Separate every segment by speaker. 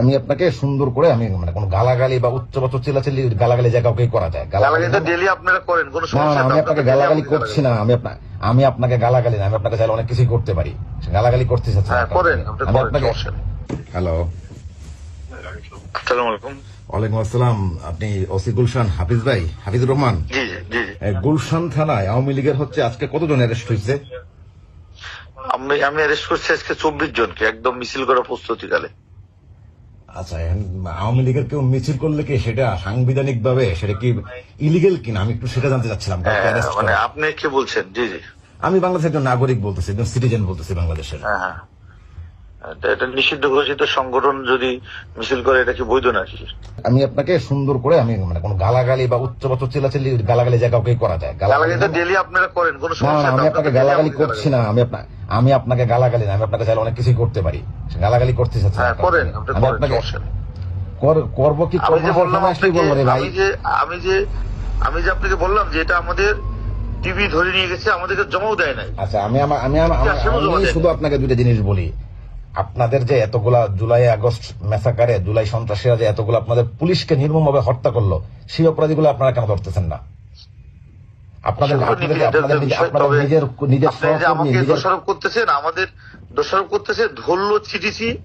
Speaker 1: আমি আপনাকে সুন্দর করে আমি মানে কোনো গালাগালি বা উচ্চ বচ্চ চিল্লাচিল্লি গালাগালি জায়গা কাউকে করা যায়
Speaker 2: গালাগালি তো ডেলি আপনারা করেন কোনো সমস্যা
Speaker 1: না, আমি আপনাকে গালাগালি করছি না আমি আপনার আমি আপনাকে গালাগালি না আমি আপনাকে চাইলে অনেক কিছুই করতে পারি। গালাগালি করতে চাচ্ছি না
Speaker 2: হ্যাঁ করেন আপনি
Speaker 1: আপনাকে হ্যালো।
Speaker 2: আসসালামু আলাইকুম।
Speaker 1: ওয়ালাইকুম আসসালাম আপনি ওসি গুলশান হাফিজ ভাই হাফিজুর রহমান। গুলশান থানায় আওয়ামী লীগের হচ্ছে আজকে কতজন অ্যারেস্ট হয়েছে?
Speaker 2: আমি আমি অ্যারেস্ট করছি আজকে চব্বিশ জনকে একদম মিছিল করার প্রস্তুতিকালে।
Speaker 1: আচ্ছা আওয়ামী লীগের কেউ মিছিল করলে কি সেটা সাংবিধানিক ভাবে সেটা কি ইলিগেল কিনা? আমি একটু সেটা জানতে চাচ্ছিলাম
Speaker 2: হ্যাঁ, মানে আপনি কি বলছেন? জি জি।
Speaker 1: আমি বাংলাদেশের একজন নাগরিক বলতেছি একজন সিটিজেন বলতেছি বাংলাদেশের।
Speaker 2: হ্যাঁ হ্যাঁ। এটা- নিষিদ্ধ ঘোষিত সংগঠন যদি মিছিল করে এটা কি বৈধ নাকি?
Speaker 1: আমি আপনাকে সুন্দর করে আমি মানে কোনো গালাগালি বা উচ্চ বচ্চ চিল্লাচিল্লি গালাগালি জায়গা কাউকে করা যায়
Speaker 2: গালাগালি তো ডেলি আপনারা করেন কোনো সমস্যা
Speaker 1: না আমি আপনাকে গালাগালি করছি না আমি আপনার আমি আপনাকে গালাগালি না আমি আপনাকে চাইলে অনেক কিছুই করতে পারি। গালাগালি করতে চাচ্ছি না
Speaker 2: হ্যাঁ করেন আপনি
Speaker 1: আপনাকে করব কি করব
Speaker 2: যে
Speaker 1: না,
Speaker 2: বললাম আপনাকে
Speaker 1: বলব রে ভাই।
Speaker 2: আমি যে আমি যে আমি যে আপনাকে বললাম যে এটা আমাদের টিভি ধরে নিয়ে গেছে আমাদেরকে জমাও দেয় নাই।
Speaker 1: আচ্ছা আমি আমি আমি-
Speaker 2: আসলে?
Speaker 1: শুধু আপনাকে দুইটা জিনিস বলি। আপনাদের যে এতগুলা জুলাই আগস্ট মেসাকারে জুলাই সন্ত্রাসীরা যে এতগুলো আপনাদের পুলিশকে নির্মমভাবে হত্যা করল সেই অপরাধীগুলো আপনারা কেন ধরতেছেন না? আপনাদের নিজের
Speaker 2: আমাকে দোষারোপ করতেছেন আমাদের দোষারোপ করতেছে ধরলো চিঠিছি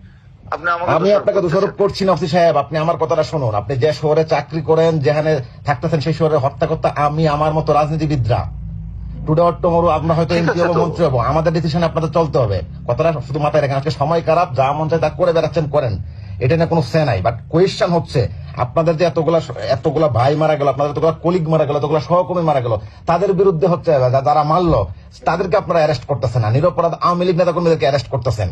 Speaker 1: আমি আপনাকে দোষারোপ করছি না সাহেব আপনি আমার কথাটা শুনুন। আপনি যে শহরে চাকরি করেন যেখানে থাকতেছেন সেই শহরে হত্যা করতে আমি আমার মতো রাজনীতিবিদরা। টুডে অর টুমোরো আপনার হয়তো এমপি হব মন্ত্রী হব। আমাদের ডিসিশন আপনাদের চলতে হবে। কথাটা শুধু মাথায় রাখেন আজকে সময় খারাপ যা মন চায় তা করে বেড়াচ্ছেন করেন। এটা না কোনো সে নাই। বাট কোয়েশ্চেন হচ্ছে আপনাদের যে এতগুলা এতগুলা ভাই মারা গেল আপনাদের এতগুলা কলিগ মারা গেল এতগুলা সহকর্মী মারা গেল তাদের বিরুদ্ধে হচ্ছে যারা মারলো তাদেরকে আপনারা অ্যারেস্ট করতেছেন না। নিরপরাধ আওয়ামী লীগ নেতা কর্মীদেরকে অ্যারেস্ট করতেছেন।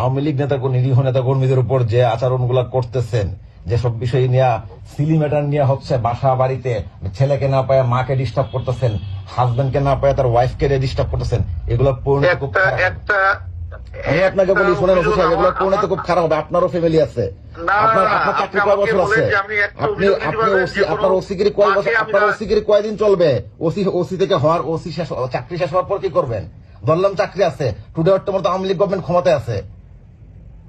Speaker 1: আওয়ামী লীগ নেতা নিরীহ নেতা কর্মীদের উপর যে আচরণগুলো করতেছেন যেসব বিষয় নিয়ে সিলিমেটার নিয়ে হচ্ছে বাসা বাড়িতে ছেলেকে না পায় মাকে ডিস্টার্ব করতেছেন হাজবেন্ডকে না পায় তার ওয়াইফকে ডিস্টার্ব করতেছেন এগুলো পরিণতি খুব আমি আপনাকে বলি শোনেন অফিসার এগুলো পরিণতি খুব খারাপ হবে আপনারও ফ্যামিলি আছে। আপনার আপনার চাকরি কয় বছর আছে? আপনি আপনি ওসি আপনার ওসিগিরি কয় বছর আপনার ওসিগিরি কয়দিন চলবে? ওসি ওসি থেকে হওয়ার ওসি শেষ চাকরি শেষ হওয়ার পর কি করবেন? ধরলাম চাকরি আছে টুডে অট্টমর তো আওয়ামী লীগ গভর্নমেন্ট ক্ষমতায় আছে।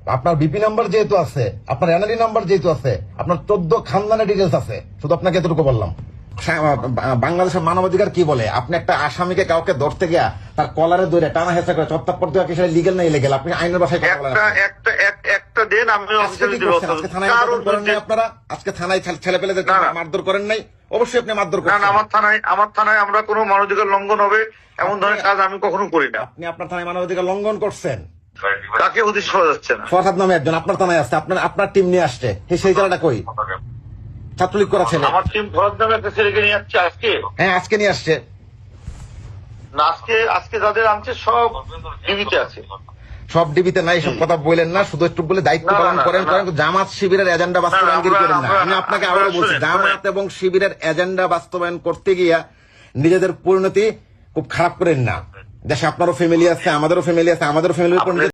Speaker 1: আপনার বিপি নাম্বার যেহেতু আছে আপনার এনআরই নাম্বার যেহেতু আছে আপনার চোদ্দ খানদানের ডিটেলস আছে। শুধু আপনাকে এতটুকু বললাম। হ্যাঁ, বাংলাদেশের মানবাধিকার কি বলে? আপনি একটা আসামিকে কাউকে ধরতে গিয়া তার কলারে ধরে টানা হেঁচা করে চত্তাপ্পর দেওয়া কি সেটা লিগেল না ইলিগেল আপনি আইনের বাসায় কথা বলেন
Speaker 2: একটা একটা এক- একটা দেন আমি
Speaker 1: করেন আপনারা? আজকে থানায় ছেলে
Speaker 2: না।
Speaker 1: মারধর করেন নাই? অবশ্যই আপনি মারধর
Speaker 2: না
Speaker 1: করছেন।
Speaker 2: না আমার থানায় আমার থানায় আমরা কোনো মানবাধিকার লঙ্ঘন হবে এমন ধরনের কাজ আমি কখনো করি না।
Speaker 1: আপনি আপনার থানায় মানবাধিকার লঙ্ঘন করছেন?
Speaker 2: কাকে যাচ্ছে না?
Speaker 1: ফরহাদ নামে একজন আপনার থানায় আসছে আপনার আপনার টিম নিয়ে আসছে। সেই জায়গাটা কই? ছাত্রলীগ করা ছেলে।
Speaker 2: আমার টিম নামে একটা ছেলেকে নিয়ে যাচ্ছে আজকে।
Speaker 1: হ্যাঁ আজকে নিয়ে আসছে।
Speaker 2: না আজকে আজকে যাদের আনছে সব টিভিতে আছে।
Speaker 1: সব ডিবিতে নাই সব কথা বললেন না শুধু একটু বলে দায়িত্ব পালন করেন কারণ জামাত শিবিরের এজেন্ডা বাস্তবায়ন করেন না। আমি আপনাকে আবারও বলছি জামাত এবং শিবিরের এজেন্ডা বাস্তবায়ন করতে গিয়া নিজেদের পরিণতি খুব খারাপ করেন না। দেশে আপনারও ফ্যামিলি আছে আমাদেরও ফ্যামিলি আছে আমাদেরও ফ্যামিলির